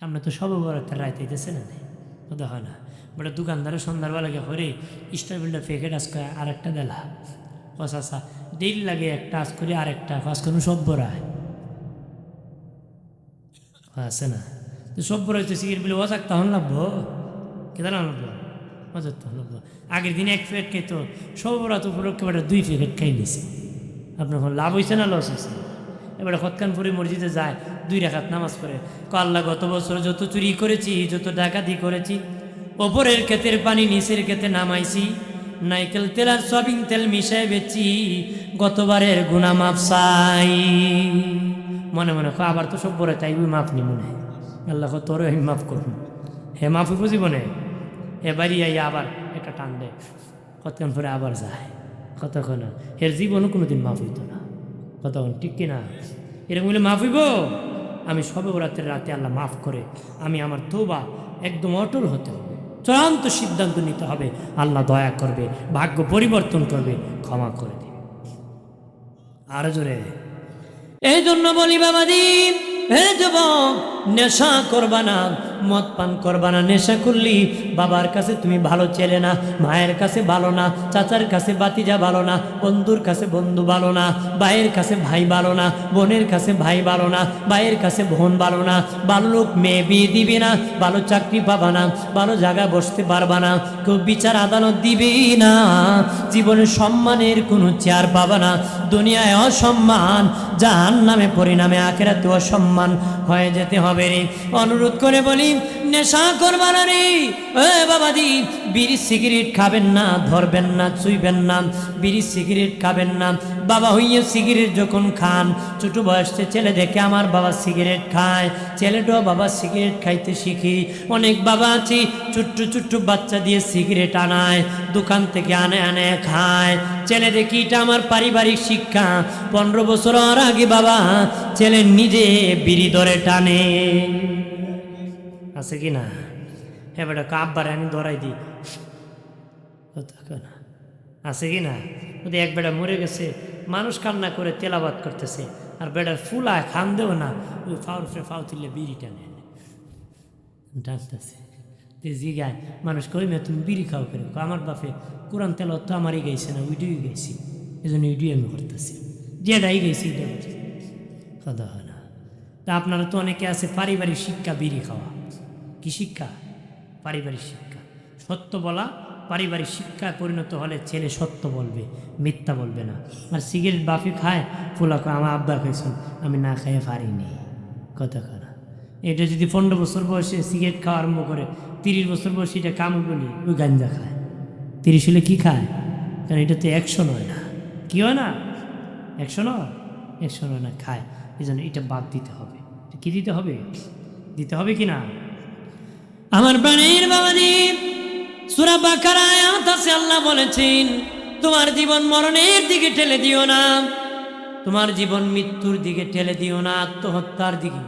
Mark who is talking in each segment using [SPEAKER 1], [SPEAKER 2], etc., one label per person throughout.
[SPEAKER 1] সামনে তো সব বড় একটা রায় দিতেছে না কথা হয় না। বলে দোকানদারের সন্ধ্যাবেলা গিয়ে হরে, স্টার বিল্ডার প্যাকেট আজকে আর একটা দেলা। পচাশা ডেইলি লাগে একটা আজ করে, আরেকটা আজ কোনো সব বড়ায় আছে না। তো সব বড় হইতে সিগারেট বলে ওসাক তখন লাগবো। কেদার লাগবো? মজার তখন লাগবো। আগের দিনে এক প্যাকেট খাইতো সব বড় তো উপলক্ষে দুই প্যাকেট খাই নিছে। আপনার লাভ হয়েছে না লস হয়েছে এবারে হতকানপুরি মসজিদে যায়, দুই রাখাত নামাজ পড়ে। ক আল্লাহ, গত বছর যত চুরি করেছি, যত ডাকাতি করেছি, ওপরের ক্ষেতের পানি নিচের ক্ষেতে নামাইছি, নাইকেল তেল আর সয়াবিন তেল মিশাই বেচি গতবারের গুণা মাপ চাই। মনে মনে কয়, আবার তো সব বড় তাই মাপ নি। মনে। আল্লাহ তোরও আমি মাফ করুন হে মাফি বুঝিব না এবারই আই আবার একটা টান দেয় কতক্ষণ পরে আবার যায়। কতক্ষণ? এর জীবনও কোনোদিন মাফ হইতো না। কতক্ষণ ঠিক কিনা? এরকম বলে মাফ হইব? আমি সবে রাতের রাতে আল্লাহ মাফ করে আমি আমার তোবা একদম অটল হতে হবে। চূড়ান্ত সিদ্ধান্ত নিতে হবে। আল্লাহ দয়া করবে, ভাগ্য পরিবর্তন করবে, ক্ষমা করে দেবে। আরও জোরে। এই জন্য বলি বাবাজি, হে যুবক নেশা করবা না, মদ পান করবা না, নেশা করলি বাবার কাছে তুমি ভালো ছেলে না, মায়ের কাছে ভালো না, চাচার কাছে বাতিজা ভালো না, বন্ধুর কাছে বন্ধু ভালো না, ভাইয়ের কাছে ভাই ভালো না, বোনের কাছে ভাই ভালো না, ভাইয়ের কাছে বোন ভালো না, ভালো লোক মেয়ে বিয়ে দিবে না, ভালো চাকরি পাবা না, ভালো জায়গা বসতে পারবা না, কেউ বিচার আদালত দিবে না, জীবনে সম্মানের কোনো চেয়ার পাবা না, দুনিয়ায় অসম্মান জাহান নামে পরিণামে আখেরাতে অসম্মান হয়ে যেতে হবে রে। অনুরোধ করে বলি নেশা করবা না রে? এ বাবাদি বিড়ি সিগারেট খাবেন না, ধরবেন না, চুইবেন না, বিড়ি সিগারেট খাবেন না। বাবা হইয়া সিগারেট যখন খান, ছোট বয়সে ছেলে দেখে আমার বাবা সিগারেট খায়। ছেলেটাও বাবা সিগারেট খাইতে শিখি। অনেক বাবা আছে, ছোট্ট ছোট্ট বাচ্চা দিয়ে সিগারেট আনায়, দোকান থেকে আনে আনে, খায়। ছেলে দেখি এটা আমার পারিবারিক শিক্ষা। পনেরো বছর আর আগে বাবা ছেলে নিজে বিড়ি ধরে টানে। আছে কি না বেটা কাব্বার আমি ধরাই দিই না আছে কি না যদি এক বেটা মরে গেছে মানুষ কান্না করে তেলাবাদ করতেছে আর বেটার ফুলায় খান দেও না ওই ফাউর ফে ফাউ তুললে বিড়ি টানে জিগায় মানুষ কই মে তুমি বিড়ি খাও করে আমার বাপে কোরআন তেল তো আমারই গাইছে না উইডিও গেছি এই জন্য উইডিও আমি করতেছি যেটাই গেছি এটা করছি। কথা হয় না তা আপনারা তো অনেকে আছে পারিবারিক শিক্ষা বিড়ি খাওয়া কি শিক্ষা? পারিবারিক শিক্ষা। সত্য বলা, পারিবারিক শিক্ষায় পরিণত হলে ছেলে সত্য বলবে, মিথ্যা বলবে না। আর সিগারেট বাফি খায়, ফুলা আমার আব্বা খাইছেন, আমি না খাইয়ে পারিনি। কথা না। এটা যদি পনেরো বছর বয়সে সিগারেট খাওয়া আরম্ভ করে, তিরিশ বছর বয়সে এটা কাম বলি ওই গাঞ্জা খায়। তিরিশ হলে কি খায়? কারণ এটা তো একশো নয় না। কি হয় না? একশো নয়? একশো নয় না, খায়। এই জন্য এটা বাদ দিতে হবে। কি দিতে হবে? দিতে হবে কি না? আমার প্রাণের বাবাজি সুরা বাকার আয়াত আল্লাহ বলেছেন, তোমার জীবন মরণের দিকে ঠেলে দিও না, তোমার জীবন মৃত্যুর দিকে ঠেলে দিও না, আত্মহত্যার দিকে।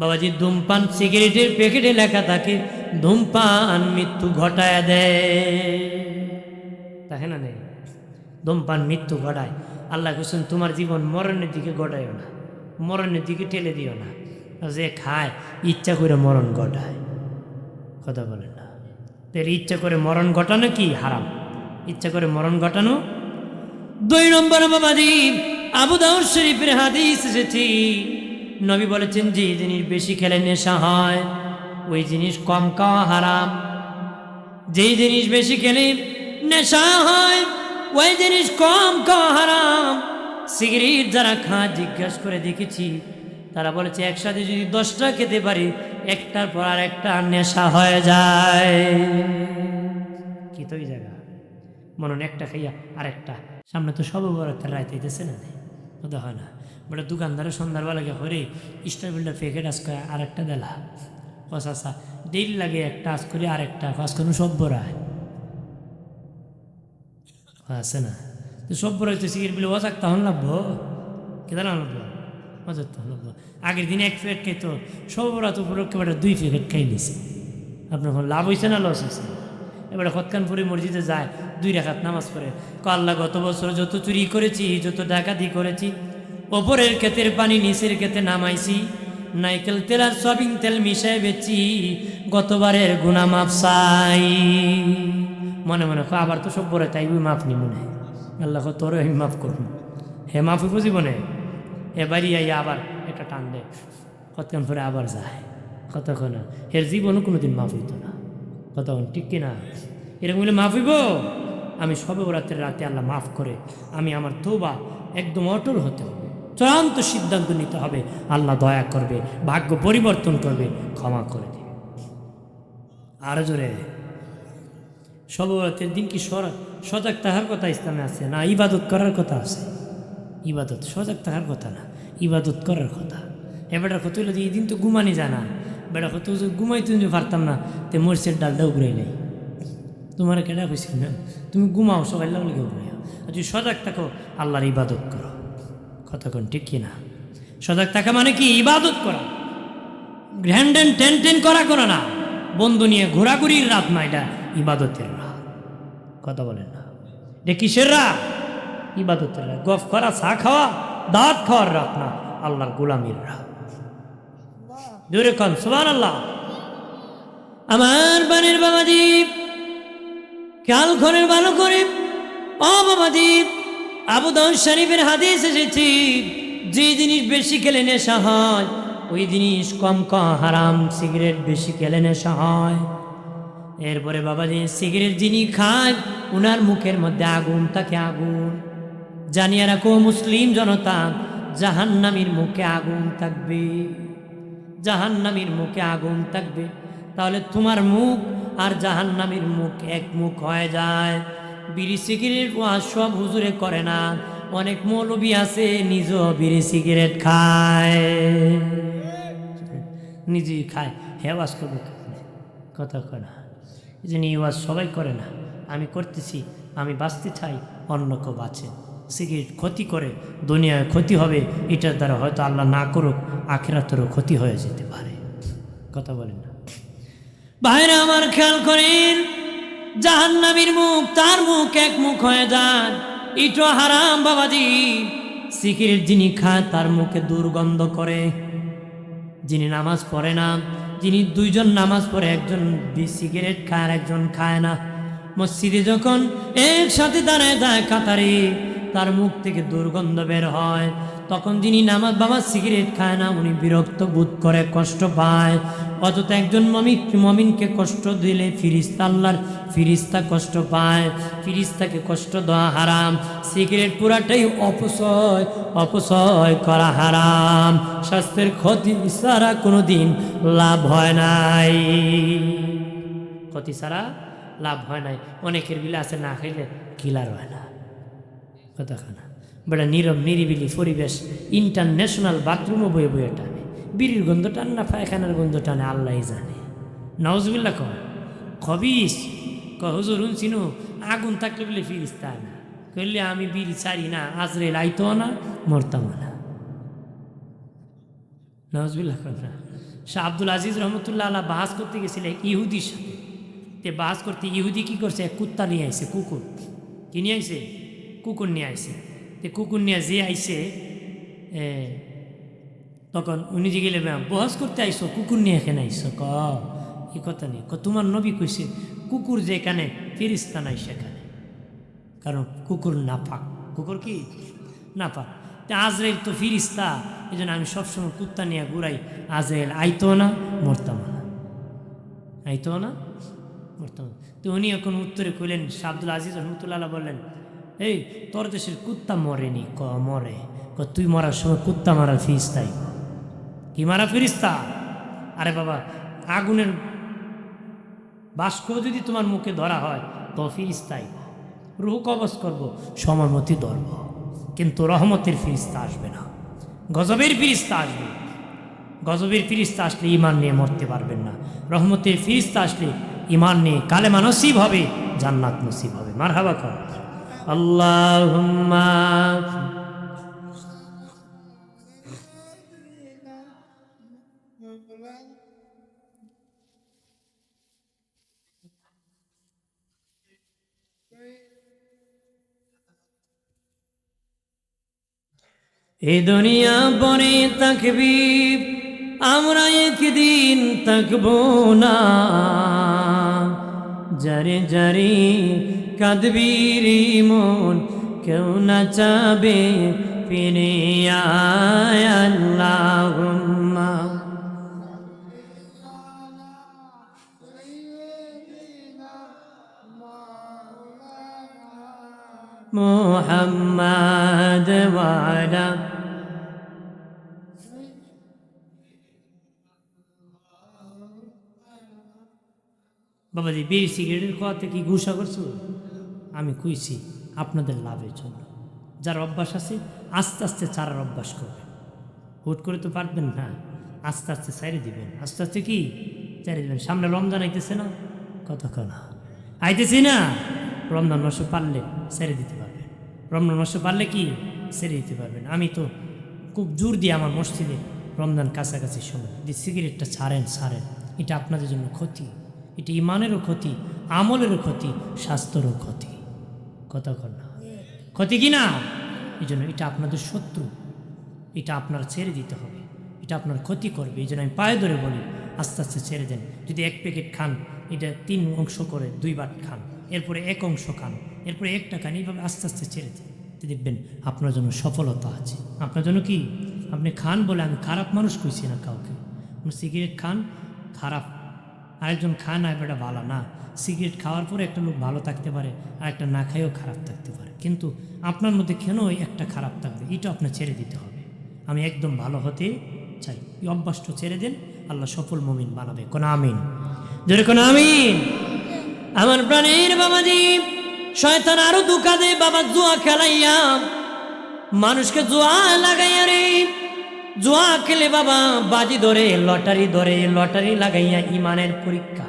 [SPEAKER 1] বাবাজি, ধূমপান সিগারেটের প্যাকেটে লেখা থাকে, ধূমপান মৃত্যু ঘটায় দেয় না নেই ধূমপান মৃত্যু ঘটায়। আল্লাহ কোসেন তোমার জীবন মরণের দিকে ঘটায় না, মরণের দিকে ঠেলে দিও না। যে খায়, ইচ্ছা করে মরণ ঘটায়। কথা বলেন না। তাহলে ইচ্ছা করে মরণ ঘটানো কি? হারাম। ইচ্ছা করে মরণ ঘটানো? দুই নম্বর আবু দাউদ শরীফের হাদিস এসেছি। নবী বলেছেন, যে জিনিস বেশি খেলে নেশা হয়, ওই জিনিস কম খাওয়া হারাম। যেই জিনিস বেশি খেলে নেশা হয়, ওই জিনিস কম খাওয়া হারাম। সিগারেট যারা খায়, জিজ্ঞাসা করে দেখেছি, তারা বলেছে, একসাথে যদি দশটা খেতে পারি একটার পর আর একটা নেশা হয়ে যায়। কি তো জায়গা? মনন একটা খাইয়া আরেকটা। সামনে তো সব বড় একটা রায় দিতেছে না কথা হয় না বলে দোকানদারের সন্ধ্যাবেলা গিয়ে হরে স্টার বিল্ডার প্যাকেট আজকে আরেকটা দেলা। পচাশা ডেইলি লাগে একটা আজ করে আরেকটা আজ কোনো সভ্য রায়? আছে না। সভ্য রায় সিগারেট বলে ওসাক তখন লাগবো? কেদার লাগবো? লাগবো আগের দিনে এক প্যাকেট খাইতো, সর্বরাত উপলক্ষে এবার দুই প্যাকেট খাই নিছে। আপনার লাভ হয়েছে না লস হয়েছে এবারে হতকানপুরি মসজিদে যায়, দুই রাখাত নামাজ পড়ে। আল্লাহ, গত বছর যত চুরি করেছি, যত ডাকাতি করেছি, ওপরের ক্ষেতের পানি নিচের ক্ষেতে নামাইছি, নাইকেল তেল আর সয়াবিন তেল মিশাই বেচি গতবারের গুণা মাপ চাই। মনে মনে আবার তো সব বলে তাই মাপ নি। মনে। আল্লাহ তোরে মাফ করব। হে মাফ হইব জীবনে? হে বাড়ি আই আবার একটা টান দেয় কতক্ষণ পরে আবার যায়? কতক্ষণ? এর জীবনও কোনোদিন মাফ হইতো না। কতক্ষণ? ঠিক কিনা এরকম হলে মাফ হইব? আমি সবে রাতের রাতে আল্লাহ মাফ করে আমি আমার তোবা একদম অটল হতে হবে। চূড়ান্ত সিদ্ধান্ত নিতে হবে। আল্লাহ দয়া করবে, ভাগ্য পরিবর্তন করবে, ক্ষমা করে দেবে। আরও জোরে। সবরাতের দিন কি সজাগ তাহার কথা ইসলামে আছে না ইবাদত করার কথা আছে? ইবাদত, সজাগ থাকার কথা না, ইবাদত করার কথা। এ বেটার কত হইল এই দিন তো ঘুমানি জানা বেটা কত যে ঘুমাইতে যদি পারতাম না, তে মরিচের ডালটা উগড়ে নেই। তোমার কেডা হয়েছিল না? তুমি ঘুমাও, সবাই লাগলে উগড়ে আর যদি সজাগ থাকো, আল্লাহর ইবাদত করো। কতক্ষণ ঠিক কি না সজাগ থাকা মানে কি? ইবাদত করা। গ্র্যান্ড অ্যান্ড টেন টেন করা করো না। বন্ধু নিয়ে ঘোরাঘুরির রাত না, এটা ইবাদতের রাত। কথা বলেন না। এটা কিসের রাত? ইবাদতের রাত গফ করা চা খাওয়া দাঁত খাওয়ার রাত না আল্লাহর গোলামির রাত। জোরে কন সুবান আল্লাহ আমার বানের বাবাদীপ খেয়াল ঘরের ভালো করে। ও বাবাদীপ আবু দাউদ শরীফের হাদিস এসেছি যে জিনিস বেশি খেলে নেশা হয় ওই জিনিস কম কম হারাম সিগারেট বেশি খেলে নেশা হয়। এরপরে বাবাজি সিগারেট যিনি খায় উনার মুখের মধ্যে আগুন তাকে আগুন। জানিয়ে রাখো, মুসলিম জনতা, জাহান্নামীর মুখে আগুন থাকবে। জাহান্নামীর মুখে আগুন থাকবে। তাহলে তোমার মুখ আর জাহান্নামীর মুখ এক মুখ হয়ে যায়। বিড়ি সিগারেট সব হুজুরে করে না। অনেক মৌলবী আছে নিজ বিড়ি সিগারেট খায়। নিজেই খায়। হে ওয়াজ করবে কথা কয় না। এই জন্য সবাই করে না। আমি করতেছি, আমি বাঁচতে চাই, অন্য কেউ বাঁচে। সিগারেট ক্ষতি করে, দুনিয়ায় ক্ষতি হবে, এটার দ্বারা হয়তো আল্লাহ না করুক, আখেরাতেরও ক্ষতি হয়ে যেতে পারে। কথা বলেন না। ভাইরা আমার খেয়াল করেন, জাহান্নামীর মুখ তার মুখ এক মুখ হয়ে যান ইটো হারাম বাবাজি। সিগারেট যিনি খায়, তার মুখে দুর্গন্ধ করে। যিনি নামাজ পড়ে না, যিনি দুইজন নামাজ পড়ে, একজন সিগারেট খায় আর একজন খায় না। মসজিদে যখন একসাথে দাঁড়ায় যায় কাতারে তার মুখ থেকে দুর্গন্ধ বের হয়। তখন যিনি নামাজ বাবা সিগারেট খায় না, উনি বিরক্ত বোধ করে, কষ্ট পায়। অথচ একজন মমিক মমিনকে কষ্ট দিলে ফিরিস্তা আল্লাহর ফিরিস্তা কষ্ট পায়। ফিরিস্তাকে কষ্ট দেওয়া হারাম। সিগারেট পুরাটাই অপচয় অপচয় করা হারাম। স্বাস্থ্যের ক্ষতি ছাড়া কোনো দিন লাভ হয় নাই। ক্ষতি ছাড়া লাভ হয় নাই। অনেকের বিলে আছে, না খাইলে কিলার হয় না। কথা খানা বেটা নীরব, নিরিবিলি পরিবেশ ইন্টারন্যাশনাল বাথরুমও বয়ে বয়ে টানে। বিড়ির গন্ধ টান না, পায়খানার গন্ধ টানে আল্লাহ জানে। নওয়াজবিল্লা ক খবিস? ক হুজুর শুনছিনু আগুন থাকলে বলে ফিরিস তা না। কইলে আমি বিড়ি ছাড়ি না, আজরে লাইতো না মরতাম না। নওয়াজবিল্লা কর না শাহ আব্দুল আজিজ রহমতুল্লাহ আল্লাহ বাহাস করতে গেছিল ইহুদির সাথে। তে বাহাস করতে ইহুদি কি করছে? এক কুত্তা নিয়ে আইছে, কুকুর। কি নিয়ে আইছে? কুকুর নিয়ে আইছে। তে কুকুর নিয়ে যে আইসে তখন উনি যে গেলে বহস করতে আইসো কুকুর নিয়ে এখানে আইসো ক, এই কথা নেই তোমার নবী কইছে, কুকুর যেখানে ফিরিস্তা নাই সেখানে। কারণ কুকুর নাপাক। কুকুর কি? নাপাক। আজরাইল তো ফিরিস্তা এই জন্য আমি সবসময় কুত্তা নিয়ে ঘুরাই। আজরাইল আইতো না মরতাম না। আইতো না মরতাম। তো উনি এখন উত্তরে কইলেন শাহ আব্দুল আজিজ রহমতুল্লাহ বললেন এই তোর দেশের কুত্তা মরেনি, ক, মরে। ক, তুই মরার সময় কুত্তা মারার ফিরিস্তাই কি মারা ফিরিস্তা? আরে বাবা, আগুনের বাষ্প যদি তোমার মুখে ধরা হয়, তো ফিরিস্তাই রুহ কবচ করব, সময় মতো ধরব। কিন্তু রহমতের ফিরিস্তা আসবে না। গজবের ফিরিস্তা আসবে। গজবের ফিরিস্তা আসলে ইমান নিয়ে মরতে পারবেন না। রহমতের ফিরিস্তা আসলে ইমান নিয়ে কালেমা নসিব হবে, জান্নাত নসিব হবে। মার হাবা এ দুনিয়া পরে থাকবি আমরা একদিন থাকব না। যারে যারে কাঁদবিরি মন কেউ না চাবে ফিরে আয় আল্লাহুম্মা محمد وعلى বাবাজি বিড়ি সিগারেটের কথা কি ঘুষা করছো আমি কইছি আপনাদের লাভের জন্য। যার অভ্যাস আছে, আস্তে আস্তে চারার অভ্যাস করবে। হুট করে তো পারবেন না, আস্তে আস্তে সাইরে দিবেন। আস্তে আস্তে কি? চাইরে দিবেন। সামনে রমজান আইতেছে না? কতক্ষণ? আইতেছি না? রমজান মাসে পারলে ছেড়ে দিতে পারবেন। রমজান মাসে পারলে কি? ছেড়ে দিতে পারবেন। আমি তো খুব জোর দিয়ে আমার মসজিদে রমজান কাছাকাছি সময় যে সিগারেটটা ছাড়েন ছাড়েন, এটা আপনাদের জন্য ক্ষতি। এটা ইমানেরও ক্ষতি, আমলেরও ক্ষতি, স্বাস্থ্যেরও ক্ষতি। কতক্ষণ না ক্ষতি কি না? এই জন্য এটা আপনাদের শত্রু। এটা আপনার ছেড়ে দিতে হবে। এটা আপনার ক্ষতি করবে। এই জন্য আমি পায়ে ধরে বলি, আস্তে আস্তে ছেড়ে দেন। যদি এক প্যাকেট খান, এটা তিন অংশ করে দুইবার খান। এরপরে এক অংশ খান। এরপরে একটা খান। এইভাবে আস্তে আস্তে ছেড়ে দেন। দেখবেন, আপনার জন্য সফলতা আছে। আপনার জন্য কি? আপনি খান বলে আমি খারাপ মানুষ কইছি না কাউকে। সিগারেট খান, খারাপ আরেকজন খান আর এটা ভালো না। সিগারেট খাওয়ার পরে একটা লোক ভালো থাকতে পারে, আর একটা না খাইও খারাপ থাকতে পারে। কিন্তু আপনার মধ্যে কেন একটা খারাপ থাকবে? এটা আপনার ছেড়ে দিতে হবে। আমি একদম ভালো হতে চাই। এই অভ্যাসটা ছেড়ে দেন, আল্লাহ সফল মমিন বানাবে। কোন আমিন? জোরে কোন আমিন? আমার প্রাণের বাবাজি, শয়তান আরও দুঃখা দে বাবা জুয়া খেলাইয়া। মানুষকে জুয়া লাগাইয়া রে। জুয়া খেলে বাবা বাজি ধরে, লটারি ধরে, লটারি লাগাইয়া ইমানের পরীক্ষা।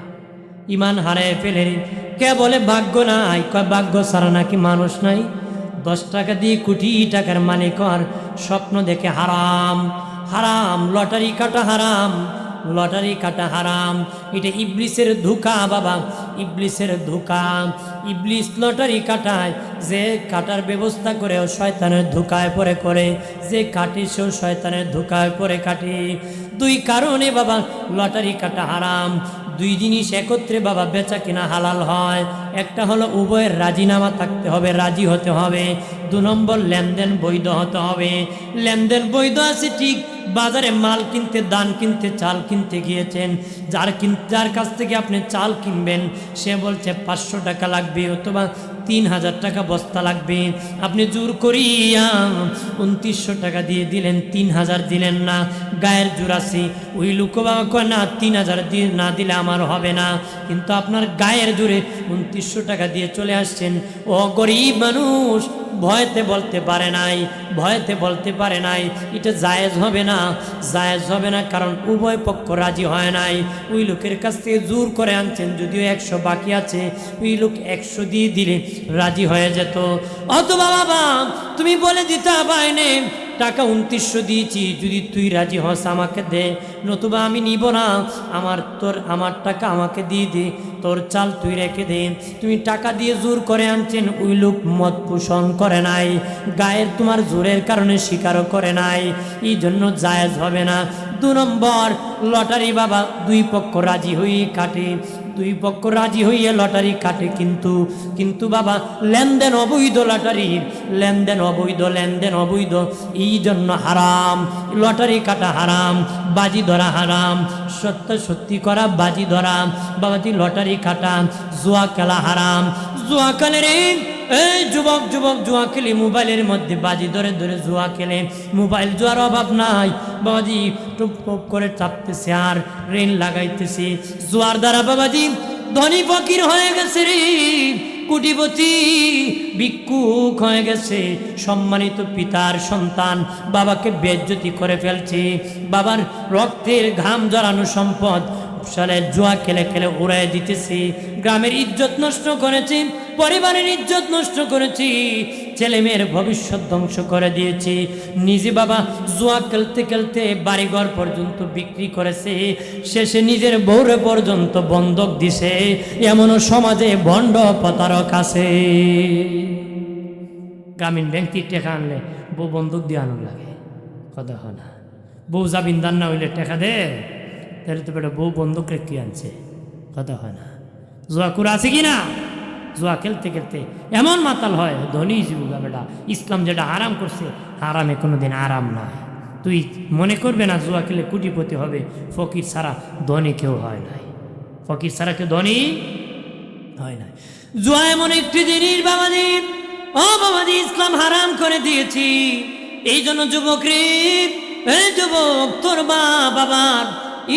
[SPEAKER 1] ইমান হারায় ফেলে কে বলে ভাগ্য নাই? কয় ভাগ্য সারা নাকি মানুষ নাই? দশ টাকা দিয়ে কোটি টাকার মানে কর স্বপ্ন দেখে হারাম হারাম, লটারি কাটা হারাম। লটারি কাটা হারাম, এটা ইবলিসের ধোকা বাবা, ইবলিসের ধোকা। ইবলিস লটারি কাটায়, যে কাটার ব্যবস্থা করেও শয়তানের ধোকায় পরে করে, যে কাটি সেও শয়তানের ধোকায় পরে কাটি। দুই কারণে বাবা, লটারি কাটা হারাম দুই জিনিস একত্রে বাবা বেচা কিনা হালাল হয়। একটা হলো উভয়ের রাজিনামা থাকতে হবে, রাজি হতে হবে। দু নম্বর, লেনদেন বৈধ হতে হবে। লেনদেন বৈধ আছে ঠিক, বাজারে মাল কিনতে, দান কিনতে, চাল কিনতে গিয়েছেন। যার কিন যার কাছ থেকে আপনি চাল কিনবেন, সে বলছে, পাঁচশো টাকা লাগবে, অথবা তিন হাজার টাকা বস্তা লাগবে। আপনি জোর করিয়া উনত্রিশশো টাকা দিয়ে দিলেন তিন হাজার দিলেন না। গায়ের জোর আছে। ওই লোক বাবা কয়, না তিন হাজার দিয়ে না দিলে আমার হবে না। কিন্তু আপনার গায়ের জোরে উনত্রিশশো টাকা দিয়ে চলে আসছেন। ও গরিব মানুষ ভয়তে বলতে পারে নাই, ভয়তে বলতে পারে নাই, এটা জায়েজ হবে না, জায়েজ হবে না, কারণ উভয় পক্ষ রাজি হয় নাই। ওই লোকের কাছ থেকে জোর করে আনছেন, যদিও একশো বাকি আছে, ওই লোক একশো দিয়ে দিলে রাজি হয়ে যেত। অথবা বাবা, তুমি বলে দিতে পাইনে টাকা উনত্রিশশো দিয়েছি, যদি তুই রাজি হস আমাকে দে, নতুবা আমি নিব না, আমার তোর, আমার টাকা আমাকে দিয়ে দে তোর চাল তুই রেখে দে। তুমি টাকা দিয়ে জোর করে আনছেন, ওই লোক মত পোষণ করে নাই, গায়ের তোমার জোরের কারণে স্বীকারও করে নাই। এই জন্য জায়েজ হবে না। দু নম্বর, লটারি বাবা দুই পক্ষ রাজি হয়ে কাটে। দুই পক্ষ রাজি হইয়ে লটারি কাটে কিন্তু কিন্তু বাবা, লেনদেন অবৈধ লটারি, লেনদেন অবৈধ লেনদেন অবৈধ, এই জন্য হারাম, লটারি কাটা হারাম, বাজি ধরা হারাম, সত্য সত্যি করা বাজি ধরা, বাবাজি লটারি কাটা, জুয়া খেলা হারাম, জুয়া খেলে রে এই যুবক যুবক, জুয়া খেলে, মোবাইলের মধ্যে বাজি ধরে ধরে জুয়া খেলে। মোবাইল জুয়ার অভাব নাই। বাবাজি টুপ টুপ করে চাপতেছে আর রেন লাগাইতেছে। জুয়ার দ্বারা বাবাজি ধনী ফকির হয়ে গেছে রে। কুটিপতি, ভিক্ষুক হয়ে গেছে। সম্মানিত পিতার সন্তান বাবাকে বেজ্জতি করে ফেলছে। বাবার রক্তের ঘাম জড়ানো সম্পদ, সালে জুয়া খেলে খেলে উড়াই দিতেছে। গ্রামের ইজ্জত নষ্ট করেছি। পরিবারের ইজ্জত নষ্ট করেছি, ছেলে মেয়ের ভবিষ্যৎ ধ্বংস করে দিয়েছি। নিজে বাবা জুয়া খেলতে খেলতে বাড়িঘর পর্যন্ত বিক্রি করেছে, শেষে নিজের বৌরে পর্যন্ত বন্ধক দিছে। এমনও সমাজে ভণ্ড প্রতারক আছে। গ্রামীণ ব্যাংক টেকা আনলে বউ বন্ধক দিয়ে আনো লাগে। কথা হয় না। বউ জামিনদার না হইলে টেকা দে, তাহলে তো বেটা বউ বন্ধক রেখে আনছে? কথা হয় না। জুয়া কুরা আছে কি না? জুয়া খেলতে খেলতে এমন মাতাল হয়, ধনী যুগা বেটা, ইসলাম যেটা আরাম করছে, আরামে কোনোদিন আরাম না তুই মনে করবে না জুয়া খেলে কুটিপতি হবে, ফকির ছাড়া ধনী কেউ হয় নাই। ফকির ছাড়া কেউ ধনী হয় না জুয়া এমন একটি জিনিস, বাবাজি, ও বাবাজি, ইসলাম হারাম করে দিয়েছি। এই জন্য যুবক রে যুবক, তোর মা বাবার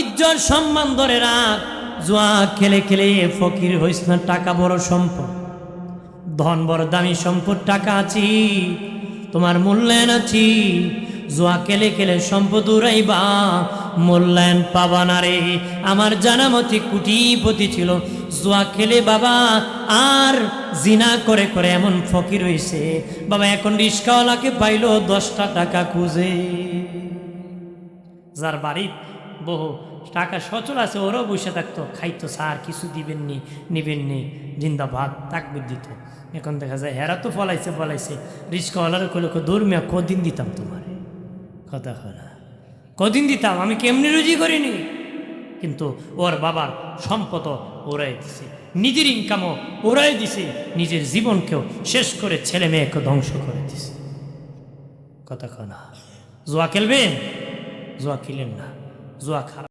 [SPEAKER 1] ইজ্জত সম্মান ধরে রাখ। জুয়া খেলে খেলে ফকির হইস না, টাকা বড় সম্পদ। ধন বড় দামি সম্পদ, টাকা আছি, তোমার মূল্যায়ন আছি। জুয়া খেলে খেলে সম্পদ উড়াইবা, মূল্যায়ন পাবা না রে। আমার জানা মতে কুটিপতি ছিল। জুয়া খেলে বাবা আর জিনা করে করে এমন ফকির হয়েছে বাবা, এখন রিস্কাওয়ালাকে পাইলো দশটা টাকা খুঁজে। যার বাড়ির বহু টাকা সচল আছে, ওরাও বসে থাকতো। খাইতো, স্যার কিছু দিবেননি, নিবেননি, জিন্দাবাদ, তাকবির দিত। এখন দেখা যায় হেরা তো ফলাইছে ফলাইছে। রিস্কাওয়ালার কইলে দৌড়মিয়া কদিন দিতাম তোমার? কথা না। কদিন দিতাম? আমি কেমনি রুজি করিনি? কিন্তু ওর বাবার সম্পদ ওরাই দিছে, নিজের ইনকামও ওরাই দিছে, নিজের জীবনকেও শেষ করে ছেলে মেয়েকে ধ্বংস করে দিছে। কথা জোয়া জুয়া খেলবেন জুয়া খেলেন না। জুয়া খারাপ